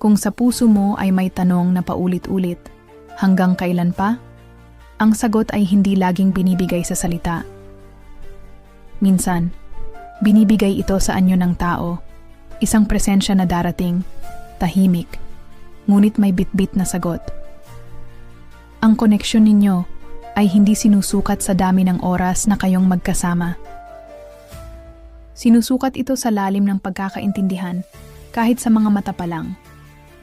Kung sa puso mo ay may tanong na paulit-ulit, hanggang kailan pa? Ang sagot ay hindi laging binibigay sa salita. Minsan, binibigay ito sa anyo ng tao. Isang presensya na darating, tahimik, ngunit may bitbit na sagot. Ang koneksyon ninyo ay hindi sinusukat sa dami ng oras na kayong magkasama. Sinusukat ito sa lalim ng pagkakaintindihan kahit sa mga mata pa lang.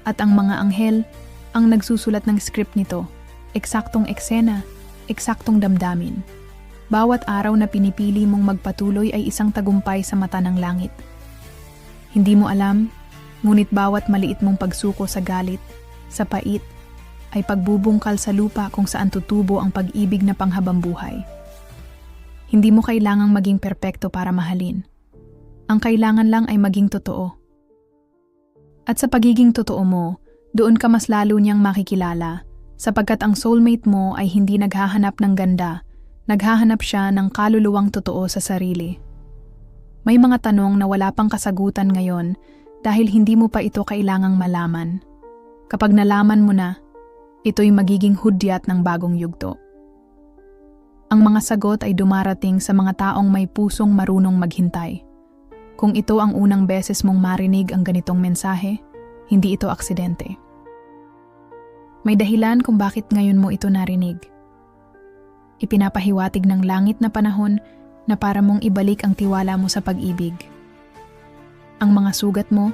At ang mga anghel ang nagsusulat ng script nito, eksaktong eksena, eksaktong damdamin. Bawat araw na pinipili mong magpatuloy ay isang tagumpay sa mata ng langit. Hindi mo alam, ngunit bawat maliit mong pagsuko sa galit, sa pait, ay pagbubungkal sa lupa kung saan tutubo ang pag-ibig na panghabang buhay. Hindi mo kailangang maging perpekto para mahalin. Ang kailangan lang ay maging totoo. At sa pagiging totoo mo, doon ka mas lalo niyang makikilala sapagkat ang soulmate mo ay hindi naghahanap ng ganda, naghahanap siya ng kaluluwang totoo sa sarili. May mga tanong na wala pang kasagutan ngayon dahil hindi mo pa ito kailangang malaman. Kapag nalaman mo na, ito'y magiging hudyat ng bagong yugto. Ang mga sagot ay dumarating sa mga taong may pusong marunong maghintay. Kung ito ang unang beses mong marinig ang ganitong mensahe, hindi ito aksidente. May dahilan kung bakit ngayon mo ito narinig. Ipinapahiwatig ng langit na panahon na para mong ibalik ang tiwala mo sa pag-ibig. Ang mga sugat mo